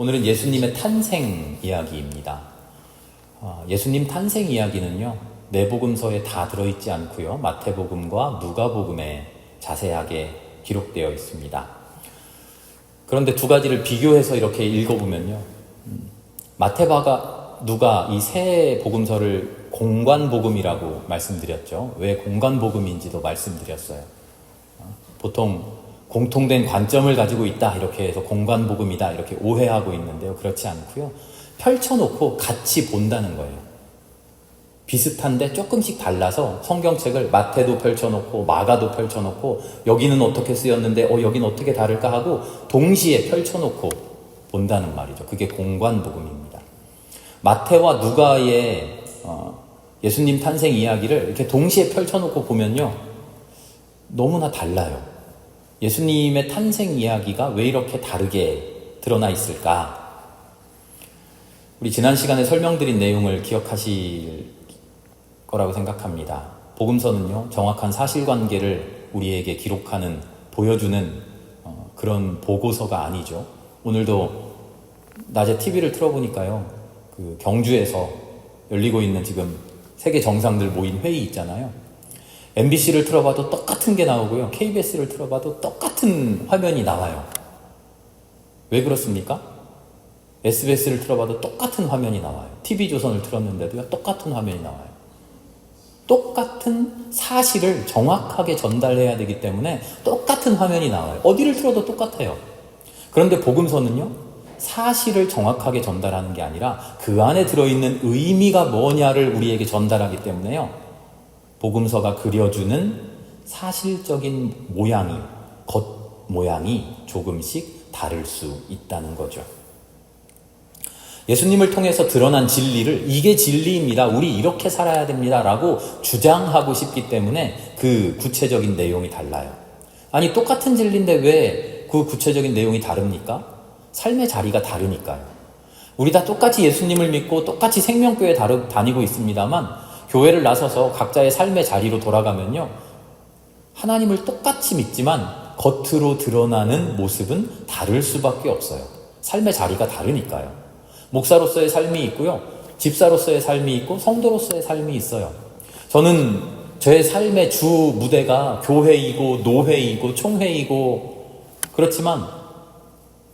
오늘은 예수님의 탄생 이야기입니다. 아, 예수님 탄생 이야기는요, 내복음서에 다 들어있지 않고요, 마태복음과 누가복음에 자세하게 기록되어 있습니다. 그런데 두 가지를 비교해서 이렇게 읽어보면요, 음, 마태바가 누가 이 세 복음서를 공관복음이라고 말씀드렸죠. 왜 공관복음인지도 말씀드렸어요. 어, 보통 공통된 관점을 가지고 있다 이렇게 해서 공관복음이다 이렇게 오해하고 있는데요. 그렇지 않고요. 펼쳐놓고 같이 본다는 거예요. 비슷한데 조금씩 달라서 성경책을 마태도 펼쳐놓고 마가도 펼쳐놓고 여기는 어떻게 쓰였는데 어 여기는 어떻게 다를까 하고 동시에 펼쳐놓고 본다는 말이죠. 그게 공관 복음입니다. 마태와 누가의 어, 예수님 탄생 이야기를 이렇게 동시에 펼쳐놓고 보면요. 너무나 달라요. 예수님의 탄생 이야기가 왜 이렇게 다르게 드러나 있을까? 우리 지난 시간에 설명드린 내용을 기억하실 거라고 생각합니다. 복음서는요, 정확한 사실관계를 우리에게 기록하는, 보여주는 어, 그런 보고서가 아니죠. 오늘도 낮에 TV를 틀어보니까요, 그 경주에서 열리고 있는 지금 세계 정상들 모인 회의 있잖아요. MBC를 틀어봐도 똑같은 게 나오고요. KBS를 틀어봐도 똑같은 화면이 나와요. 왜 그렇습니까? SBS를 틀어봐도 똑같은 화면이 나와요. TV조선을 틀었는데도요, 똑같은 화면이 나와요. 똑같은 사실을 정확하게 전달해야 되기 때문에 똑같은 화면이 나와요. 어디를 틀어도 똑같아요. 그런데 복음서는요, 사실을 정확하게 전달하는 게 아니라 그 안에 들어있는 의미가 뭐냐를 우리에게 전달하기 때문에요. 복음서가 그려주는 사실적인 모양이, 겉 모양이 조금씩 다를 수 있다는 거죠. 예수님을 통해서 드러난 진리를 이게 진리입니다. 우리 이렇게 살아야 됩니다. 라고 주장하고 싶기 때문에 그 구체적인 내용이 달라요. 아니, 똑같은 진리인데 왜 그 구체적인 내용이 다릅니까? 삶의 자리가 다르니까요. 우리 다 똑같이 예수님을 믿고 똑같이 생명교회 다니고 있습니다만 교회를 나서서 각자의 삶의 자리로 돌아가면요. 하나님을 똑같이 믿지만 겉으로 드러나는 모습은 다를 수밖에 없어요. 삶의 자리가 다르니까요. 목사로서의 삶이 있고요. 집사로서의 삶이 있고 성도로서의 삶이 있어요. 저는 제 삶의 주 무대가 교회이고 노회이고 총회이고 그렇지만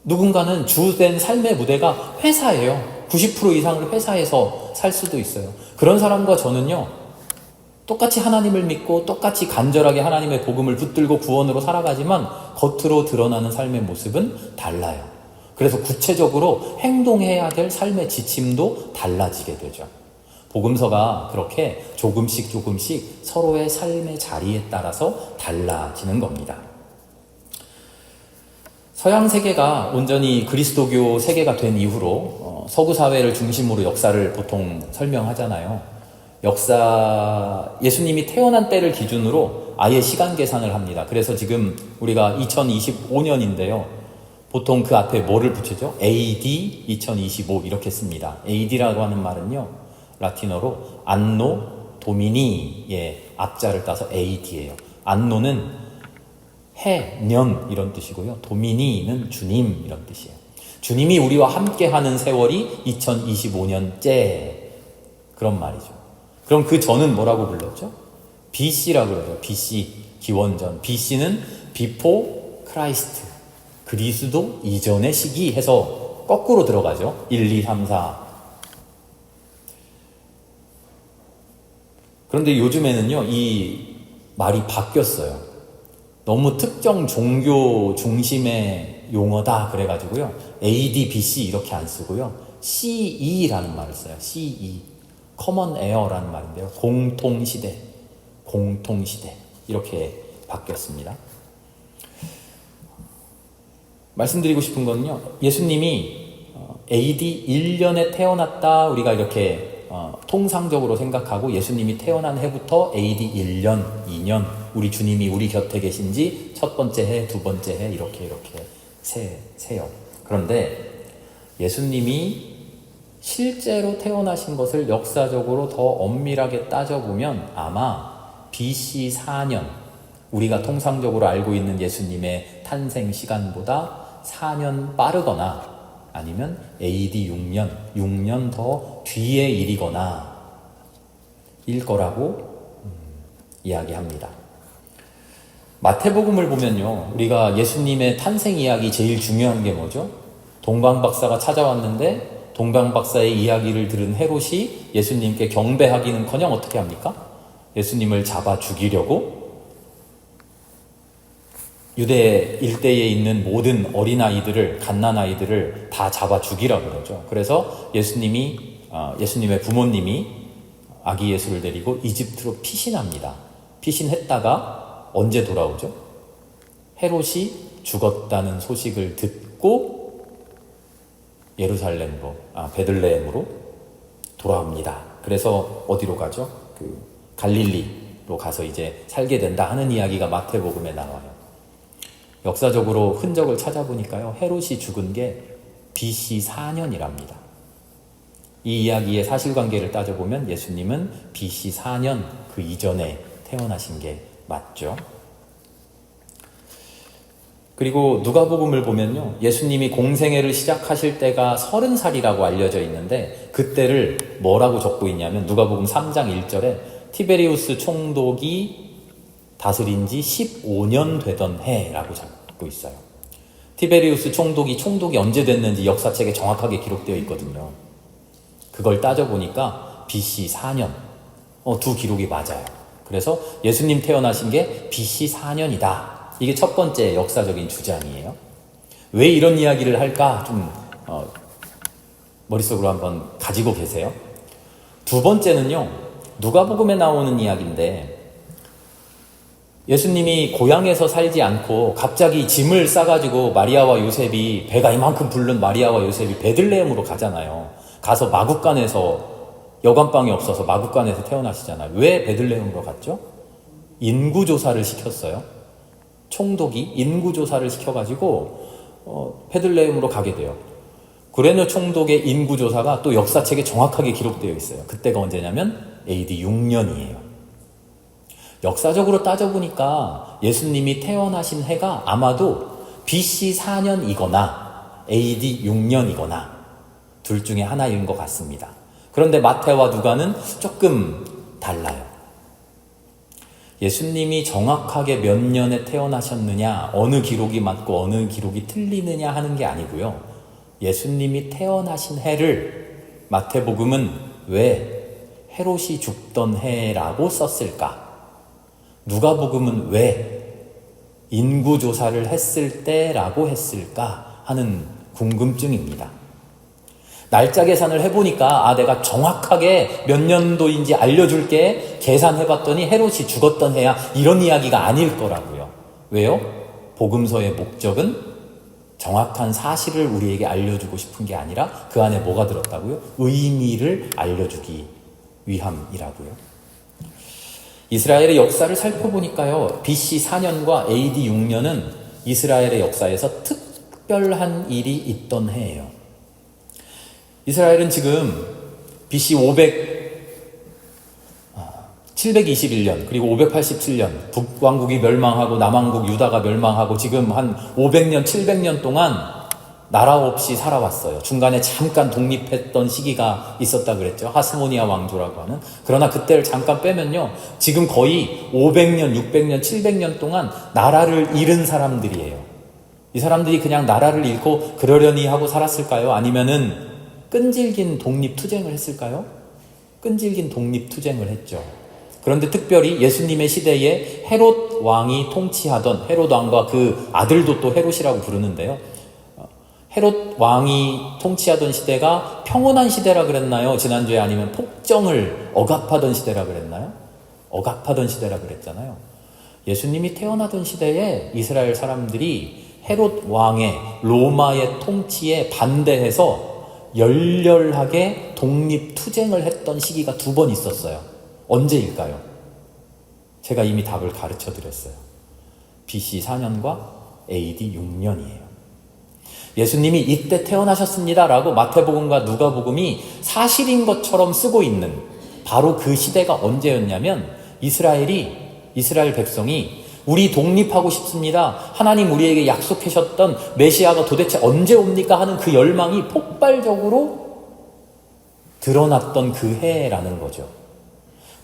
누군가는 주된 삶의 무대가 회사예요. 90% 이상을 회사에서 살 수도 있어요. 그런 사람과 저는요, 똑같이 하나님을 믿고 똑같이 간절하게 하나님의 복음을 붙들고 구원으로 살아가지만 겉으로 드러나는 삶의 모습은 달라요. 그래서 구체적으로 행동해야 될 삶의 지침도 달라지게 되죠. 복음서가 그렇게 조금씩 조금씩 서로의 삶의 자리에 따라서 달라지는 겁니다. 서양 세계가 온전히 그리스도교 세계가 된 이후로 어, 서구 사회를 중심으로 역사를 보통 설명하잖아요. 역사 예수님이 태어난 때를 기준으로 아예 시간 계산을 합니다. 그래서 지금 우리가 2025년인데요. 보통 그 앞에 뭐를 붙이죠? AD 2025 이렇게 씁니다. AD라고 하는 말은요. 라틴어로 안노 도미니의 앞자를 따서 AD예요. 안노는 해, 년 이런 뜻이고요. 도미니는 주님 이런 뜻이에요. 주님이 우리와 함께 하는 세월이 2025년째 그런 말이죠. 그럼 그 전은 뭐라고 불렀죠? BC라고 그러죠. BC 기원전. BC는 before Christ. 그리스도 이전의 시기 해서 거꾸로 들어가죠. 1, 2, 3, 4. 그런데 요즘에는요, 이 말이 바뀌었어요. 너무 특정 종교 중심의 용어다 그래가지고요. AD, BC 이렇게 안 쓰고요. CE라는 말을 써요. CE. Common Air라는 말인데요. 공통시대. 공통시대. 이렇게 바뀌었습니다. 말씀드리고 싶은 거는요. 예수님이 AD 1년에 태어났다. 우리가 이렇게 어, 통상적으로 생각하고 예수님이 태어난 해부터 AD 1년, 2년 우리 주님이 우리 곁에 계신지 첫 번째 해, 두 번째 해 이렇게 이렇게 세, 세요. 그런데 예수님이 실제로 태어나신 것을 역사적으로 더 엄밀하게 따져보면 아마 BC 4년 우리가 통상적으로 알고 있는 예수님의 탄생 시간보다 4년 빠르거나 아니면 AD 6년, 6년 더 뒤의 일이거나 일 거라고 음, 이야기합니다. 마태복음을 보면요. 우리가 예수님의 탄생 이야기 제일 중요한 게 뭐죠? 동방 박사가 찾아왔는데 동방 박사의 이야기를 들은 헤롯이 예수님께 경배하기는커녕 어떻게 합니까? 예수님을 잡아 죽이려고 유대 일대에 있는 모든 어린아이들을, 갓난아이들을 다 잡아 죽이라 그러죠. 그래서 예수님이, 어, 예수님의 부모님이 아기 예수를 데리고 이집트로 피신합니다. 피신했다가 언제 돌아오죠? 헤롯이 죽었다는 소식을 듣고 예루살렘으로, 아, 베들레헴으로 돌아옵니다. 그래서 어디로 가죠? 그 갈릴리로 가서 이제 살게 된다 하는 이야기가 마태복음에 나와요. 역사적으로 흔적을 찾아보니까요, 헤롯이 죽은 게 BC 4년이랍니다. 이 이야기의 사실관계를 따져보면 예수님은 BC 4년 그 이전에 태어나신 게 맞죠. 그리고 누가복음을 보면요. 예수님이 공생애를 시작하실 때가 서른 살이라고 알려져 있는데 그때를 뭐라고 적고 있냐면 누가복음 3장 1절에 티베리우스 총독이 다스린 지 15년 되던 해라고 적고 있어요. 티베리우스 총독이 총독이 언제 됐는지 역사책에 정확하게 기록되어 있거든요. 그걸 따져보니까 BC 4년. 어, 두 기록이 맞아요. 그래서 예수님 태어나신 게 BC 4년이다. 이게 첫 번째 역사적인 주장이에요. 왜 이런 이야기를 할까? 좀, 어, 머릿속으로 한번 가지고 계세요. 두 번째는요, 누가복음에 나오는 이야기인데, 예수님이 고향에서 살지 않고 갑자기 짐을 싸가지고 마리아와 요셉이 배가 이만큼 부른 마리아와 요셉이 베들레헴으로 가잖아요. 가서 마국간에서 여관방이 없어서 마국간에서 태어나시잖아요. 왜 베들레헴으로 갔죠? 인구조사를 시켰어요. 총독이 인구조사를 시켜가지고 어, 베들레헴으로 가게 돼요. 구레노 총독의 인구조사가 또 역사책에 정확하게 기록되어 있어요. 그때가 언제냐면 AD 6년이에요. 역사적으로 따져보니까 예수님이 태어나신 해가 아마도 BC 4년이거나 AD 6년이거나 둘 중에 하나인 것 같습니다. 그런데 마태와 누가는 조금 달라요. 예수님이 정확하게 몇 년에 태어나셨느냐, 어느 기록이 맞고 어느 기록이 틀리느냐 하는 게 아니고요. 예수님이 태어나신 해를 마태복음은 왜 헤롯이 죽던 해라고 썼을까? 누가복음은 왜 인구조사를 했을 때라고 했을까 하는 궁금증입니다. 날짜 계산을 해보니까 아 내가 정확하게 몇 년도인지 알려줄게 계산해봤더니 헤롯이 죽었던 해야 이런 이야기가 아닐 거라고요. 왜요? 복음서의 목적은 정확한 사실을 우리에게 알려주고 싶은 게 아니라 그 안에 뭐가 들었다고요? 의미를 알려주기 위함이라고요. 이스라엘의 역사를 살펴보니까요, BC 4년과 AD 6년은 이스라엘의 역사에서 특별한 일이 있던 해예요. 이스라엘은 지금 BC 500, 721년, 그리고 587년, 북왕국이 멸망하고 남왕국 유다가 멸망하고 지금 한 500년, 700년 동안 나라 없이 살아왔어요. 중간에 잠깐 독립했던 시기가 있었다 그랬죠. 하스모니아 왕조라고 하는. 그러나 그때를 잠깐 빼면요. 지금 거의 500년, 600년, 700년 동안 나라를 잃은 사람들이에요. 이 사람들이 그냥 나라를 잃고 그러려니 하고 살았을까요? 아니면은 끈질긴 독립투쟁을 했을까요? 끈질긴 독립투쟁을 했죠. 그런데 특별히 예수님의 시대에 헤롯 왕이 통치하던 헤롯 왕과 그 아들도 또 헤롯이라고 부르는데요. 헤롯 왕이 통치하던 시대가 평온한 시대라 그랬나요? 지난주에 아니면 폭정을 억압하던 시대라 그랬나요? 억압하던 시대라 그랬잖아요. 예수님이 태어나던 시대에 이스라엘 사람들이 헤롯 왕의 로마의 통치에 반대해서 열렬하게 독립투쟁을 했던 시기가 두 번 있었어요. 언제일까요? 제가 이미 답을 가르쳐 드렸어요. BC 4년과 AD 6년이에요. 예수님이 이때 태어나셨습니다라고 마태복음과 누가복음이 사실인 것처럼 쓰고 있는 바로 그 시대가 언제였냐면 이스라엘이 이스라엘 백성이 우리 독립하고 싶습니다. 하나님 우리에게 약속하셨던 메시아가 도대체 언제 옵니까 하는 그 열망이 폭발적으로 드러났던 그 해라는 거죠.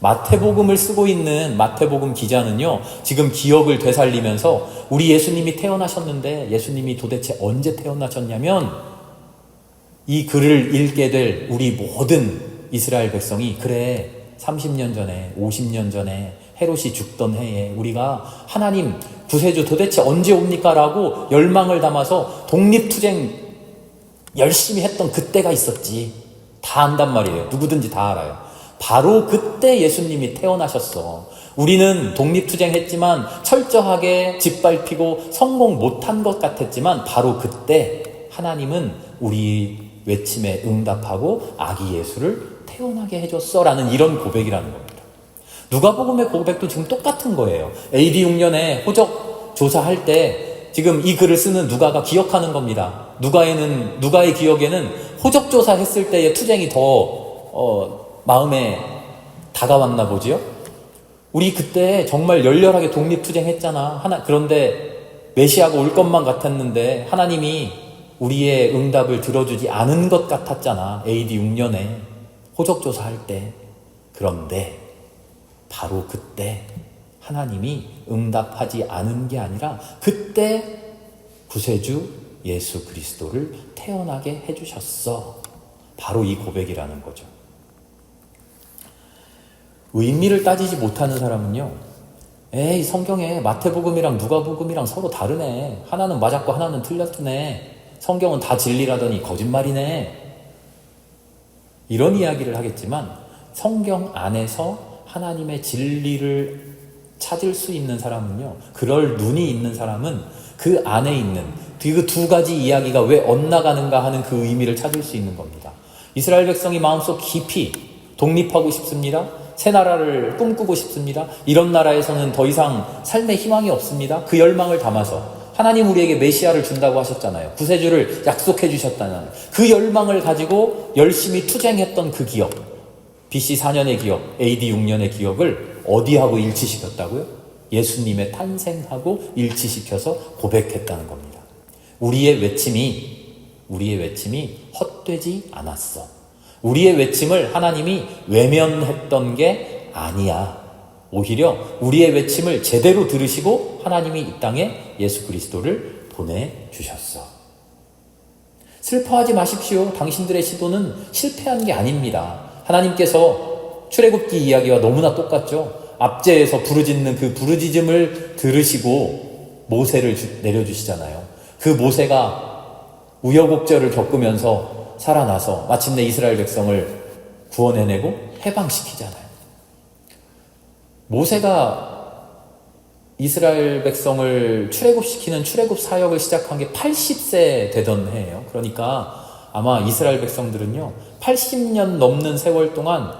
마태복음을 쓰고 있는 마태복음 기자는요, 지금 기억을 되살리면서 우리 예수님이 태어나셨는데 예수님이 도대체 언제 태어나셨냐면 이 글을 읽게 될 우리 모든 이스라엘 백성이 그래 30년 전에 50년 전에 헤롯이 죽던 해에 우리가 하나님 구세주 도대체 언제 옵니까? 라고 열망을 담아서 독립투쟁 열심히 했던 그때가 있었지. 다 안단 말이에요. 누구든지 다 알아요. 바로 그때 예수님이 태어나셨어. 우리는 독립투쟁 했지만 철저하게 짓밟히고 성공 못한 것 같았지만 바로 그때 하나님은 우리 외침에 응답하고 아기 예수를 태어나게 해줬어. 라는 이런 고백이라는 겁니다. 누가복음의 고백도 지금 똑같은 거예요. AD 6년에 호적 조사할 때 지금 이 글을 쓰는 누가가 기억하는 겁니다. 누가에는 누가의 기억에는 호적 조사했을 때의 투쟁이 더 어, 마음에 다가왔나 보지요. 우리 그때 정말 열렬하게 독립 투쟁했잖아. 하나 그런데 메시아가 올 것만 같았는데 하나님이 우리의 응답을 들어주지 않은 것 같았잖아. AD 6년에 호적 조사할 때. 그런데 바로 그때 하나님이 응답하지 않은 게 아니라 그때 구세주 예수 그리스도를 태어나게 해주셨어. 바로 이 고백이라는 거죠. 의미를 따지지 못하는 사람은요, 에이, 성경에 마태복음이랑 누가복음이랑 서로 다르네. 하나는 맞았고 하나는 틀렸네. 성경은 다 진리라더니 거짓말이네. 이런 이야기를 하겠지만 성경 안에서 하나님의 진리를 찾을 수 있는 사람은요, 그럴 눈이 있는 사람은 그 안에 있는 그 두 가지 이야기가 왜 엇나가는가 하는 그 의미를 찾을 수 있는 겁니다. 이스라엘 백성이 마음속 깊이 독립하고 싶습니다. 새 나라를 꿈꾸고 싶습니다. 이런 나라에서는 더 이상 삶의 희망이 없습니다. 그 열망을 담아서 하나님 우리에게 메시아를 준다고 하셨잖아요. 구세주를 약속해 주셨다는 그 열망을 가지고 열심히 투쟁했던 그 기억, BC 4년의 기억, AD 6년의 기억을 어디하고 일치시켰다고요? 예수님의 탄생하고 일치시켜서 고백했다는 겁니다. 우리의 외침이 우리의 외침이 헛되지 않았어. 우리의 외침을 하나님이 외면했던 게 아니야. 오히려 우리의 외침을 제대로 들으시고 하나님이 이 땅에 예수 그리스도를 보내주셨어. 슬퍼하지 마십시오. 당신들의 시도는 실패한 게 아닙니다. 하나님께서 출애굽기 이야기와 너무나 똑같죠. 압제에서 부르짖는 그 부르짖음을 들으시고 모세를 주, 내려주시잖아요. 그 모세가 우여곡절을 겪으면서 살아나서 마침내 이스라엘 백성을 구원해내고 해방시키잖아요. 모세가 이스라엘 백성을 출애굽시키는 출애굽 사역을 시작한 게 80세 되던 해예요. 그러니까 아마 이스라엘 백성들은요. 80년 넘는 세월 동안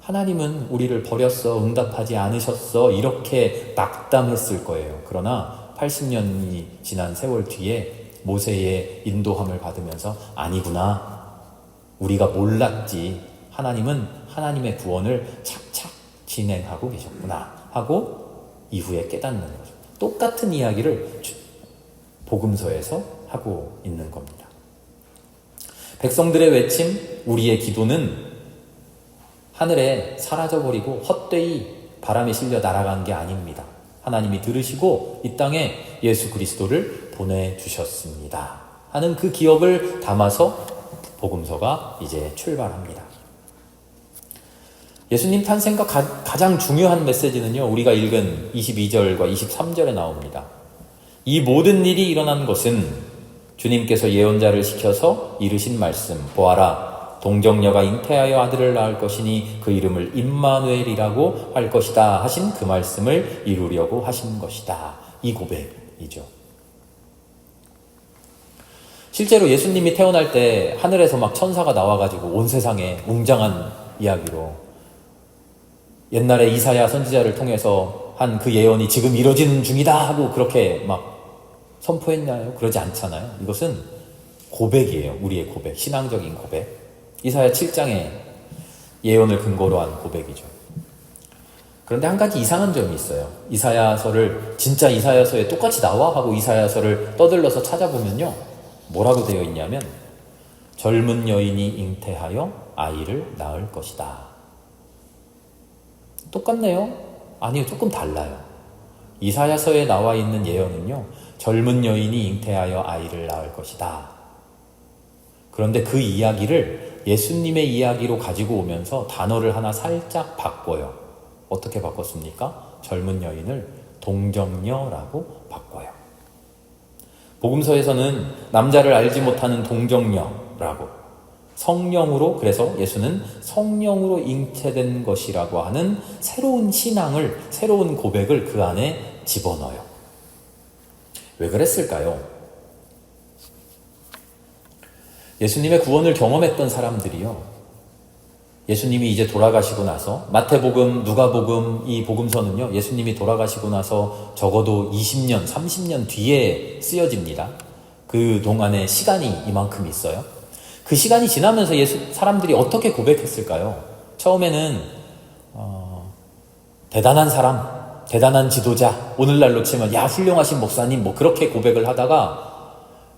하나님은 우리를 버렸어, 응답하지 않으셨어, 이렇게 낙담했을 거예요. 그러나 80년이 지난 세월 뒤에 모세의 인도함을 받으면서 아니구나. 우리가 몰랐지. 하나님은 하나님의 구원을 착착 진행하고 계셨구나. 하고 이후에 깨닫는 거죠. 똑같은 이야기를 복음서에서 하고 있는 겁니다. 백성들의 외침, 우리의 기도는 하늘에 사라져버리고 헛되이 바람에 실려 날아간 게 아닙니다. 하나님이 들으시고 이 땅에 예수 그리스도를 보내주셨습니다. 하는 그 기억을 담아서 복음서가 이제 출발합니다. 예수님 탄생과 가, 장 중요한 메시지는요, 우리가 읽은 22절과 23절에 나옵니다. 이 모든 일이 일어난 것은 주님께서 예언자를 시켜서 이르신 말씀, 보아라, 동정녀가 잉태하여 아들을 낳을 것이니 그 이름을 임마누엘이라고 할 것이다 하신 그 말씀을 이루려고 하신 것이다. 이 고백이죠. 실제로 예수님이 태어날 때 하늘에서 막 천사가 나와가지고 온 세상에 웅장한 이야기로 옛날에 이사야 선지자를 통해서 한 그 예언이 지금 이뤄지는 중이다 하고 그렇게 막 선포했나요? 그러지 않잖아요. 이것은 고백이에요. 우리의 고백, 신앙적인 고백. 이사야 7장의 예언을 근거로 한 고백이죠. 그런데 한 가지 이상한 점이 있어요. 이사야서를 진짜 이사야서에 똑같이 나와 하고 이사야서를 떠들러서 찾아보면요. 뭐라고 되어 있냐면 젊은 여인이 잉태하여 아이를 낳을 것이다. 똑같네요. 아니요, 조금 달라요. 이사야서에 나와 있는 예언은요. 젊은 여인이 잉태하여 아이를 낳을 것이다. 그런데 그 이야기를 예수님의 이야기로 가지고 오면서 단어를 하나 살짝 바꿔요. 어떻게 바꿨습니까? 젊은 여인을 동정녀라고 바꿔요. 복음서에서는 남자를 알지 못하는 동정녀라고 성령으로 그래서 예수는 성령으로 잉태된 것이라고 하는 새로운 신앙을 새로운 고백을 그 안에 집어넣어요. 왜 그랬을까요? 예수님의 구원을 경험했던 사람들이요. 예수님이 이제 돌아가시고 나서 마태복음, 누가복음 이 복음서는요. 예수님이 돌아가시고 나서 적어도 20년, 30년 뒤에 쓰여집니다. 그 동안의 시간이 이만큼 있어요. 그 시간이 지나면서 예수 사람들이 어떻게 고백했을까요? 처음에는 어, 대단한 사람, 대단한 지도자, 오늘날로 치면 야 훌륭하신 목사님 뭐 그렇게 고백을 하다가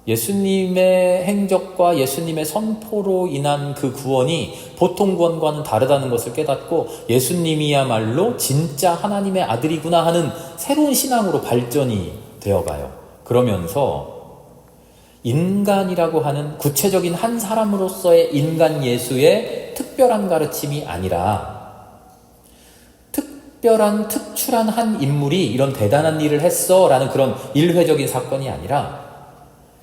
예수님의 행적과 예수님의 선포로 인한 그 구원이 보통 구원과는 다르다는 것을 깨닫고 예수님이야말로 진짜 하나님의 아들이구나 하는 새로운 신앙으로 발전이 되어가요. 그러면서 인간이라고 하는 구체적인 한 사람으로서의 인간 예수의 특별한 가르침이 아니라 특별한 특출한 한 인물이 이런 대단한 일을 했어 라는 그런 일회적인 사건이 아니라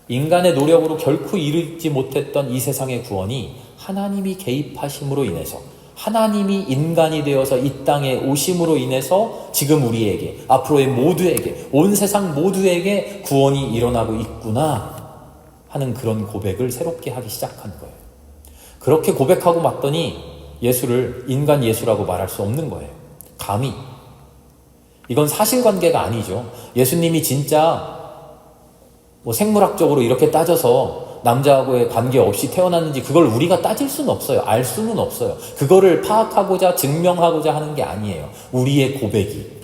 인간의 노력으로 결코 이루지 못했던 이 세상의 구원이 하나님이 개입하심으로 인해서 하나님이 인간이 되어서 이 땅에 오심으로 인해서 지금 우리에게 앞으로의 모두에게 온 세상 모두에게 구원이 일어나고 있구나 하는 그런 고백을 새롭게 하기 시작한 거예요. 그렇게 고백하고 맞더니 예수를 인간 예수라고 말할 수 없는 거예요. 감히 이건 사실관계가 아니죠. 예수님이 진짜 뭐 생물학적으로 이렇게 따져서 남자하고의 관계 없이 태어났는지 그걸 우리가 따질 수는 없어요. 알 수는 없어요. 그거를 파악하고자 증명하고자 하는 게 아니에요. 우리의 고백이.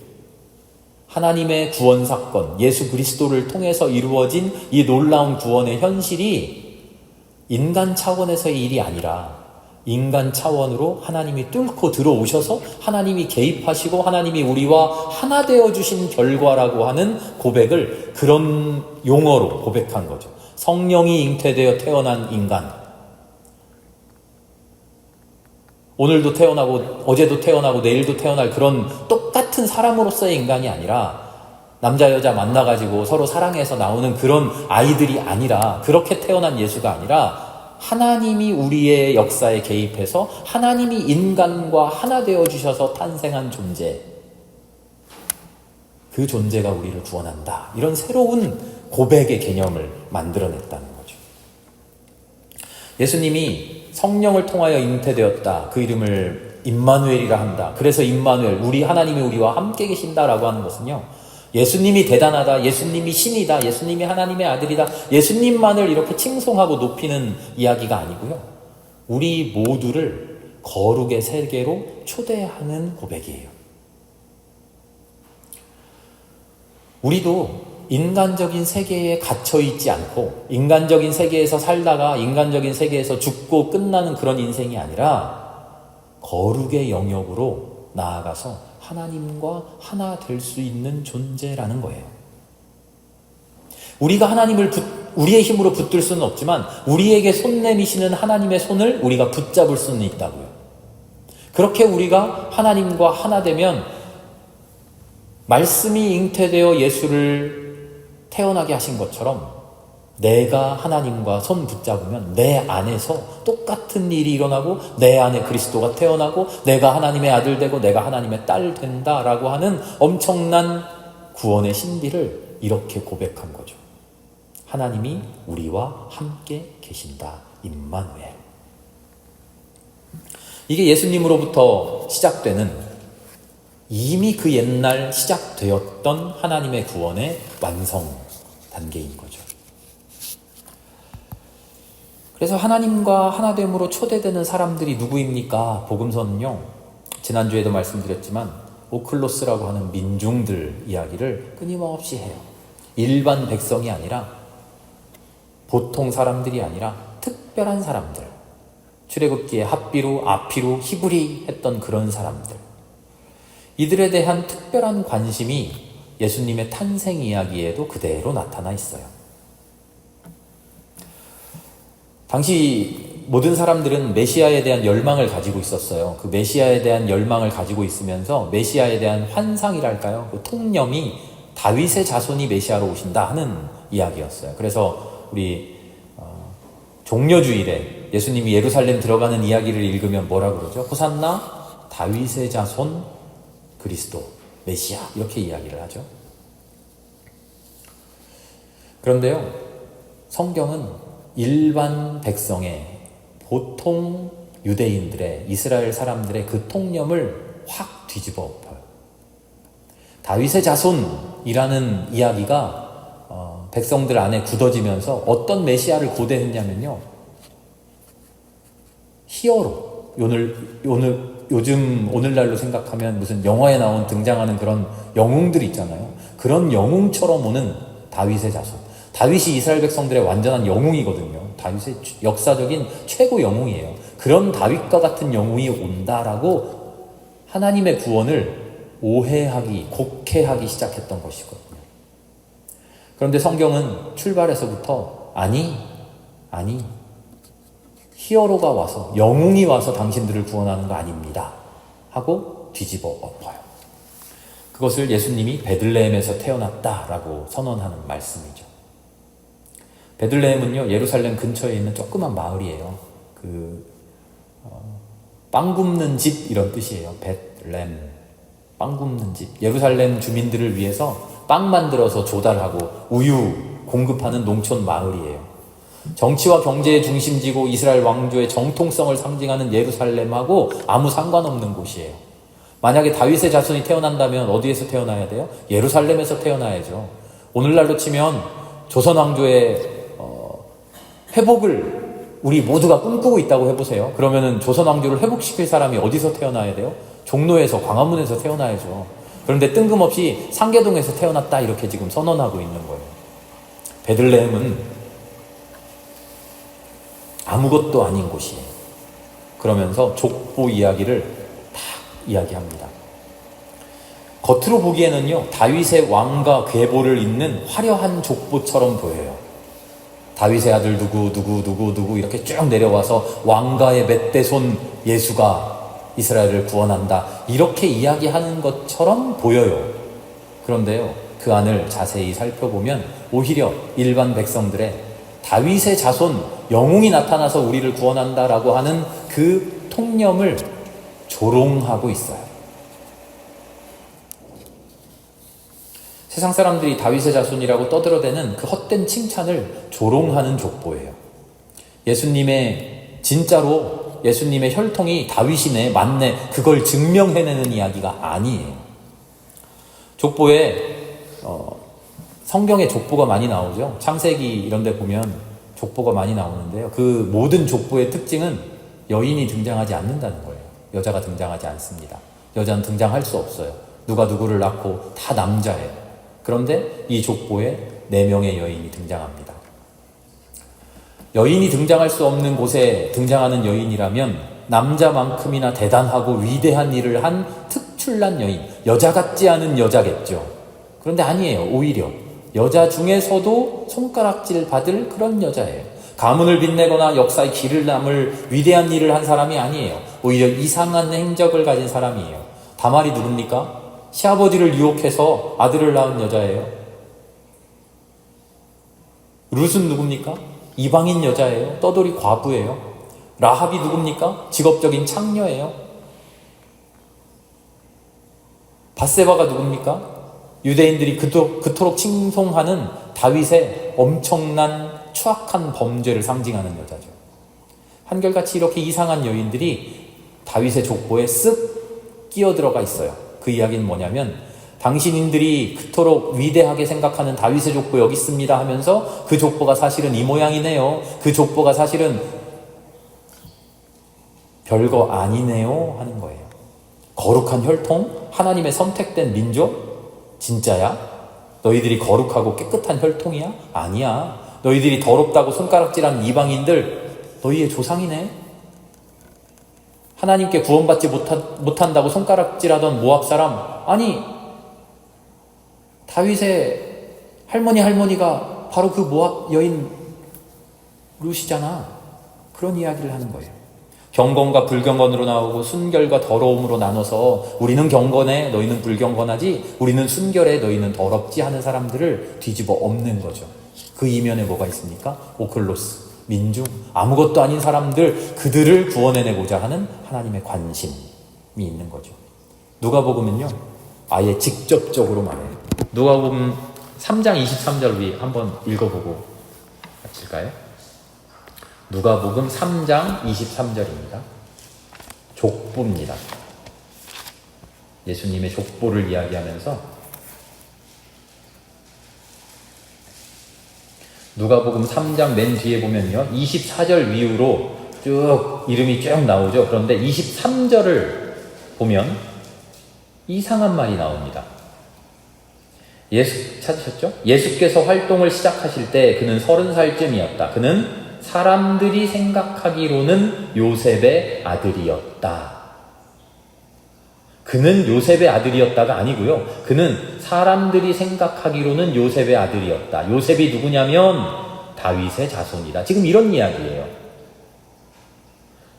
하나님의 구원 사건, 예수 그리스도를 통해서 이루어진 이 놀라운 구원의 현실이 인간 차원에서의 일이 아니라 인간 차원으로 하나님이 뚫고 들어오셔서 하나님이 개입하시고 하나님이 우리와 하나 되어 주신 결과라고 하는 고백을 그런 용어로 고백한 거죠. 성령이 잉태되어 태어난 인간. 오늘도 태어나고 어제도 태어나고 내일도 태어날 그런 똑같은 사람으로서의 인간이 아니라 남자 여자 만나가지고 서로 사랑해서 나오는 그런 아이들이 아니라 그렇게 태어난 예수가 아니라 하나님이 우리의 역사에 개입해서 하나님이 인간과 하나 되어 주셔서 탄생한 존재. 그 존재가 우리를 구원한다. 이런 새로운 고백의 개념을 만들어냈다는 거죠. 예수님이 성령을 통하여 잉태되었다. 그 이름을 임마누엘이라 한다. 그래서 임마누엘, 우리 하나님이 우리와 함께 계신다라고 하는 것은요. 예수님이 대단하다, 예수님이 신이다, 예수님이 하나님의 아들이다, 예수님만을 이렇게 칭송하고 높이는 이야기가 아니고요. 우리 모두를 거룩의 세계로 초대하는 고백이에요. 우리도 인간적인 세계에 갇혀 있지 않고 인간적인 세계에서 살다가 인간적인 세계에서 죽고 끝나는 그런 인생이 아니라 거룩의 영역으로 나아가서 하나님과 하나 될 수 있는 존재라는 거예요. 우리가 하나님을 붙, 우리의 힘으로 붙들 수는 없지만 우리에게 손 내미시는 하나님의 손을 우리가 붙잡을 수는 있다고요. 그렇게 우리가 하나님과 하나 되면 말씀이 잉태되어 예수를 태어나게 하신 것처럼 내가 하나님과 손 붙잡으면 내 안에서 똑같은 일이 일어나고 내 안에 그리스도가 태어나고 내가 하나님의 아들 되고 내가 하나님의 딸 된다라고 하는 엄청난 구원의 신비를 이렇게 고백한 거죠. 하나님이 우리와 함께 계신다. 임마누엘. 이게 예수님으로부터 시작되는 이미 그 옛날 시작되었던 하나님의 구원의 완성 단계인 거죠. 그래서 하나님과 하나됨으로 초대되는 사람들이 누구입니까? 복음서는요. 지난주에도 말씀드렸지만 오클로스라고 하는 민중들 이야기를 끊임없이 해요. 일반 백성이 아니라 보통 사람들이 아니라 특별한 사람들. 출애굽기에 합비루, 아피루, 히브리 했던 그런 사람들. 이들에 대한 특별한 관심이 예수님의 탄생 이야기에도 그대로 나타나 있어요. 당시 모든 사람들은 메시아에 대한 열망을 가지고 있었어요. 그 메시아에 대한 열망을 가지고 있으면서 메시아에 대한 환상이랄까요? 그 통념이 다윗의 자손이 메시아로 오신다 하는 이야기였어요. 그래서 우리 어, 종려주일에 예수님이 예루살렘 들어가는 이야기를 읽으면 뭐라 그러죠? 호산나 다윗의 자손 그리스도 메시아 이렇게 이야기를 하죠. 그런데요, 성경은 일반 백성의 보통 유대인들의 이스라엘 사람들의 그 통념을 확 뒤집어 엎어요. 다윗의 자손이라는 이야기가 어, 백성들 안에 굳어지면서 어떤 메시아를 고대했냐면요. 히어로. 오늘 오늘 요즘 오늘날로 생각하면 무슨 영화에 나온 등장하는 그런 영웅들 있잖아요. 그런 영웅처럼 오는 다윗의 자손. 다윗이 이스라엘 백성들의 완전한 영웅이거든요. 다윗의 역사적인 최고 영웅이에요. 그런 다윗과 같은 영웅이 온다라고 하나님의 구원을 오해하기, 곡해하기 시작했던 것이거든요. 그런데 성경은 출발에서부터 아니, 아니, 히어로가 와서, 영웅이 와서 당신들을 구원하는 거 아닙니다. 하고 뒤집어 엎어요. 그것을 예수님이 베들레헴에서 태어났다라고 선언하는 말씀이죠. 베들레헴은요 예루살렘 근처에 있는 조그만 마을이에요. 그 어, 빵 굽는 집 이런 뜻이에요. 베tlem 빵 굽는 집. 예루살렘 주민들을 위해서 빵 만들어서 조달하고 우유 공급하는 농촌 마을이에요. 정치와 경제의 중심지고 이스라엘 왕조의 정통성을 상징하는 예루살렘하고 아무 상관없는 곳이에요. 만약에 다윗의 자손이 태어난다면 어디에서 태어나야 돼요? 예루살렘에서 태어나야죠. 오늘날로 치면 조선 왕조의 회복을 우리 모두가 꿈꾸고 있다고 해보세요. 그러면은 조선 왕조를 회복시킬 사람이 어디서 태어나야 돼요? 종로에서 광화문에서 태어나야죠. 그런데 뜬금없이 상계동에서 태어났다 이렇게 지금 선언하고 있는 거예요. 베들레헴은 아무것도 아닌 곳이에요. 그러면서 족보 이야기를 딱 이야기합니다. 겉으로 보기에는요 다윗의 왕과 계보를 잇는 화려한 족보처럼 보여요. 다윗의 아들 누구 누구 누구 누구 이렇게 쭉 내려와서 왕가의 멧대손 예수가 이스라엘을 구원한다 이렇게 이야기하는 것처럼 보여요. 그런데요 그 안을 자세히 살펴보면 오히려 일반 백성들의 다윗의 자손 영웅이 나타나서 우리를 구원한다라고 하는 그 통념을 조롱하고 있어요. 세상 사람들이 다윗의 자손이라고 떠들어대는 그 헛된 칭찬을 조롱하는 족보예요. 예수님의 진짜로 예수님의 혈통이 다윗이네 맞네 그걸 증명해내는 이야기가 아니에요. 족보에 어, 성경에 족보가 많이 나오죠. 창세기 이런 데 보면 족보가 많이 나오는데요. 그 모든 족보의 특징은 여인이 등장하지 않는다는 거예요. 여자가 등장하지 않습니다. 여자는 등장할 수 없어요. 누가 누구를 낳고 다 남자예요. 그런데 이 족보에 네 명의 여인이 등장합니다. 여인이 등장할 수 없는 곳에 등장하는 여인이라면 남자만큼이나 대단하고 위대한 일을 한 특출난 여인, 여자 같지 않은 여자겠죠. 그런데 아니에요. 오히려 여자 중에서도 손가락질 받을 그런 여자예요. 가문을 빛내거나 역사의 길을 남을 위대한 일을 한 사람이 아니에요. 오히려 이상한 행적을 가진 사람이에요. 다말이 누굽니까? 시아버지를 유혹해서 아들을 낳은 여자예요. 룻은 누굽니까? 이방인 여자예요. 떠돌이 과부예요. 라합이 누굽니까? 직업적인 창녀예요. 바세바가 누굽니까? 유대인들이 그토록, 그토록 칭송하는 다윗의 엄청난 추악한 범죄를 상징하는 여자죠. 한결같이 이렇게 이상한 여인들이 다윗의 족보에 쓱 끼어들어가 있어요. 그 이야기는 뭐냐면 당신인들이 그토록 위대하게 생각하는 다윗의 족보 여기 있습니다 하면서 그 족보가 사실은 이 모양이네요. 그 족보가 사실은 별거 아니네요 하는 거예요. 거룩한 혈통? 하나님의 선택된 민족? 진짜야? 너희들이 거룩하고 깨끗한 혈통이야? 아니야. 너희들이 더럽다고 손가락질한 이방인들 너희의 조상이네. 하나님께 구원받지 못하, 못한 다고 손가락질하던 모압 사람 아니 다윗의 할머니 할머니가 바로 그 모압 여인 루시잖아. 그런 이야기를 하는 거예요. 경건과 불경건으로 나오고 순결과 더러움으로 나눠서 우리는 경건해 너희는 불경건하지 우리는 순결해 너희는 더럽지 하는 사람들을 뒤집어 엎는 거죠. 그 이면에 뭐가 있습니까? 오클로스 민중 아무것도 아닌 사람들 그들을 구원해내고자 하는 하나님의 관심이 있는 거죠. 누가복음은요 아예 직접적으로 말해요. 누가복음 3장 23절 위 한번 읽어보고 마칠까요? 누가복음 3장 23절입니다. 족보입니다. 예수님의 족보를 이야기하면서 누가복음 3장 맨 뒤에 보면요. 24절 이후로 쭉 이름이 쭉 나오죠. 그런데 23절을 보면 이상한 말이 나옵니다. 예수 찾으셨죠? 예수께서 활동을 시작하실 때 그는 서른 살쯤이었다. 그는 사람들이 생각하기로는 요셉의 아들이었다. 그는 요셉의 아들이었다가 아니고요. 그는 사람들이 생각하기로는 요셉의 아들이었다. 요셉이 누구냐면 다윗의 자손이다. 지금 이런 이야기예요.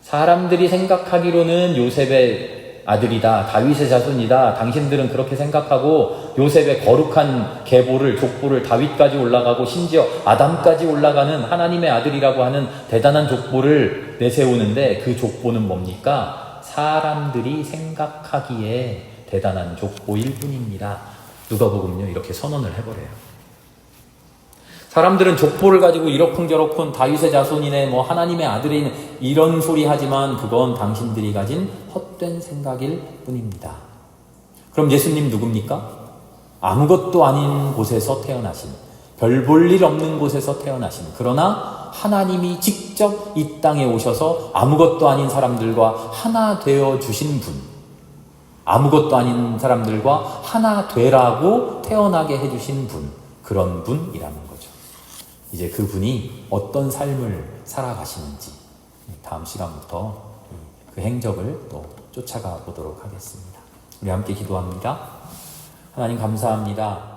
사람들이 생각하기로는 요셉의 아들이다. 다윗의 자손이다. 당신들은 그렇게 생각하고 요셉의 거룩한 계보를 족보를 다윗까지 올라가고 심지어 아담까지 올라가는 하나님의 아들이라고 하는 대단한 족보를 내세우는데 그 족보는 뭡니까? 사람들이 생각하기에 대단한 족보일 뿐입니다. 누가복음요 이렇게 선언을 해버려요. 사람들은 족보를 가지고 이러쿵저러쿵 다윗의 자손이네 뭐 하나님의 아들이네 이런 소리 하지만 그건 당신들이 가진 헛된 생각일 뿐입니다. 그럼 예수님 누굽니까? 아무것도 아닌 곳에서 태어나신 별 볼 일 없는 곳에서 태어나신 그러나 하나님이 직접 이 땅에 오셔서 아무것도 아닌 사람들과 하나 되어 주신 분 아무것도 아닌 사람들과 하나 되라고 태어나게 해주신 분 그런 분이라는 거죠. 이제 그 분이 어떤 삶을 살아가시는지 다음 시간부터 그 행적을 또 쫓아가 보도록 하겠습니다. 우리 함께 기도합니다. 하나님 감사합니다.